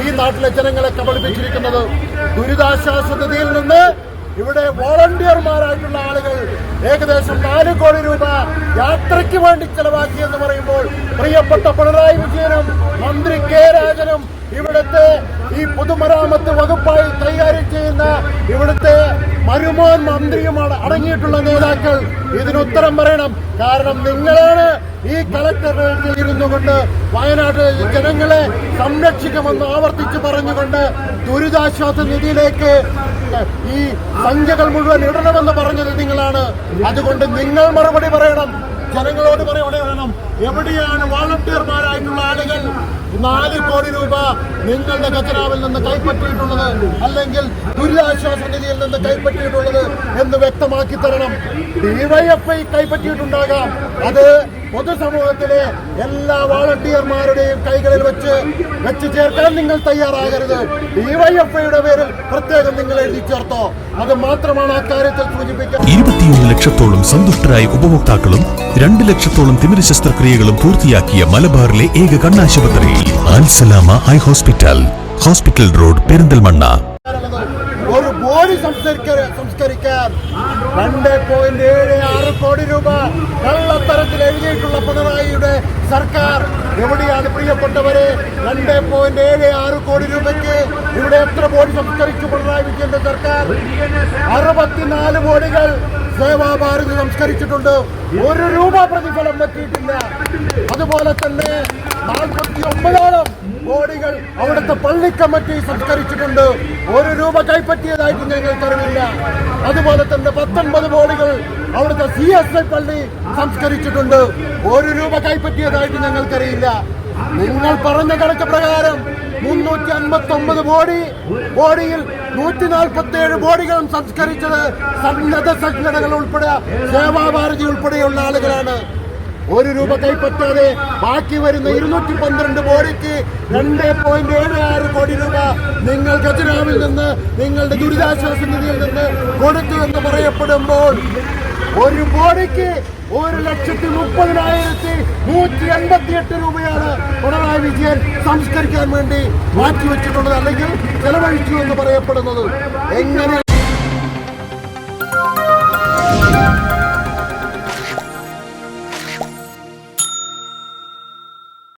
ഈ നാട്ടിലെ ജനങ്ങളെ കബളിപ്പിച്ചിരിക്കുന്നത് ദുരിതാശ്വാസ നിധിയിൽ നിന്ന് ഇവിടെ വോളണ്ടിയർമാരായിട്ടുള്ള ആളുകൾ ഏകദേശം നാല് കോടി രൂപ യാത്രയ്ക്ക് വേണ്ടി ചെലവാക്കി എന്ന് പറയുമ്പോൾ പ്രിയപ്പെട്ട പിണറായി വിജയനും മന്ത്രി കെ രാജനും ഇവിടുത്തെ ഈ പൊതുമരാമത്ത് വകുപ്പായി കൈകാര്യം ചെയ്യുന്ന ഇവിടുത്തെ മരുമോൻ മന്ത്രിയുമാണ് അടങ്ങിയിട്ടുള്ള നേതാക്കൾ. ഇതിന് ഉത്തരം പറയണം. കാരണം നിങ്ങളാണ് ഈ കളക്ടറേറ്റിൽ ഇരുന്നു കൊണ്ട് വയനാട്ടിലെ ജനങ്ങളെ സംരക്ഷിക്കുമെന്ന് ആവർത്തിച്ച് പറഞ്ഞുകൊണ്ട് ദുരിതാശ്വാസ നിധിയിലേക്ക് ഈ സംഖ്യകൾ മുഴുവൻ ഇടണമെന്ന് പറഞ്ഞത് നിങ്ങളാണ്. അതുകൊണ്ട് നിങ്ങൾ മറുപടി പറയണം. ജനങ്ങളോട് പറയണം. എവിടെയാണ് വോളണ്ടിയർമാരായിട്ടുള്ള ആളുകൾ? നാല് കോടി രൂപ നിങ്ങളുടെ ഖജനാവിൽ നിന്ന് കൈപ്പറ്റിയിട്ടുള്ളത് അല്ലെങ്കിൽ ദുരിതാശ്വാസ നിധിയിൽ നിന്ന് കൈപ്പറ്റിയിട്ടുള്ളത് എന്ന് വ്യക്തമാക്കി തരണം. ഡിവൈഎഫ്ഐ കൈപ്പറ്റിയിട്ടുണ്ടാകാം. അത് പൊതുസമൂഹത്തിലെ എല്ലാ വോളണ്ടിയർമാരുടെയും കൈകളിൽ വെച്ച് വെച്ച് ചേർക്കാൻ നിങ്ങൾ തയ്യാറാകരുത്. ഡിവൈഎഫ്ഐയുടെ പേരിൽ പ്രത്യേകം നിങ്ങൾ എഴുതി ചേർത്തോ. അത് മാത്രമാണ് അക്കാര്യത്തിൽ സൂചിപ്പിക്കുന്നത് ഇരുപത്തിയൊന്ന് ലക്ഷത്തോളം സന്തുഷ്ടരായ ഉപഭോക്താക്കളും രണ്ട് ലക്ഷത്തോളം തിമിര ശസ്ത്രക്രിയകളും പൂർത്തിയാക്കിയ മലബാറിലെ ഏക കണ്ണാശുപത്രി Al Salama eye hospital hospital road Perinthalmanna. ഒരു ബോഡി സംസ്കരിക്ക സംസ്കരിക്കാൻ രണ്ട് പോയിന്റ് ഏഴ് ആറ് കോടി രൂപ കള്ളത്തരത്തിൽ എഴുതിയിട്ടുള്ള പിണറായിയുടെ സർക്കാർ എവിടെയാണ് പ്രിയപ്പെട്ടവരെ രണ്ട് പോയിന്റ് ഏഴ് ആറ് കോടി രൂപയ്ക്ക് ഇവിടെ എത്ര കോടി സംസ്കരിച്ചു പിണറായി വിജയന്റെ സർക്കാർ? അറുപത്തിനാല് കോടികൾ സേവാഭാരതി സംസ്കരിച്ചിട്ടുണ്ട്. ഒരു രൂപ പ്രതിഫലം പറ്റിയിട്ടില്ല അതുപോലെ തന്നെ അവിടുത്തെ പള്ളി കമ്മിറ്റി സംസ്കരിച്ചിട്ടുണ്ട്. ഒരു രൂപ കൈപ്പറ്റിയതായിട്ട് ഞങ്ങൾ തരുന്നില്ല അതുപോലെ തന്നെ പത്തൊൻപത് ബോളികൾ അവിടുത്തെ സി എസ് ഐ പള്ളി സംസ്കരിച്ചിട്ടുണ്ട്. ഒരു രൂപ കൈപ്പറ്റിയതായിട്ട് ഞങ്ങൾക്കറിയില്ല നിങ്ങൾ പറഞ്ഞ കണക്ക് പ്രകാരം മുന്നൂറ്റി അൻപത്തി ഒമ്പത് ബോഡി ബോഡിയിൽ നൂറ്റി നാൽപ്പത്തി ഏഴ് ബോഡികളും സംസ്കരിച്ചത് സന്നദ്ധ സംഘടനകൾ ഉൾപ്പെടെ സേവാഭാരതി ഉൾപ്പെടെയുള്ള ആളുകളാണ്. ഒരു രൂപ കൈപ്പറ്റാതെ ബാക്കി വരുന്ന ഇരുന്നൂറ്റി പന്ത്രണ്ട് കോടിക്ക് രണ്ട് പോയിന്റ് ഏഴ് ആറ് കോടി രൂപ നിങ്ങൾ ഖജനാവിൽ നിന്ന് നിങ്ങളുടെ ദുരിതാശ്വാസ നിധിയിൽ നിന്ന് കൊടുത്തു എന്ന് പറയപ്പെടുമ്പോൾ ഒരു കോടിക്ക് ഒരു ലക്ഷത്തി മുപ്പതിനായിരത്തി നൂറ്റി എൺപത്തിയെട്ട് രൂപയാണ് പിണറായി വിജയൻ സംസ്കരിക്കാൻ വേണ്ടി മാറ്റിവെച്ചിട്ടുള്ളത് അല്ലെങ്കിൽ ചെലവഴിച്ചു എന്ന് പറയപ്പെടുന്നത്. എങ്ങനെ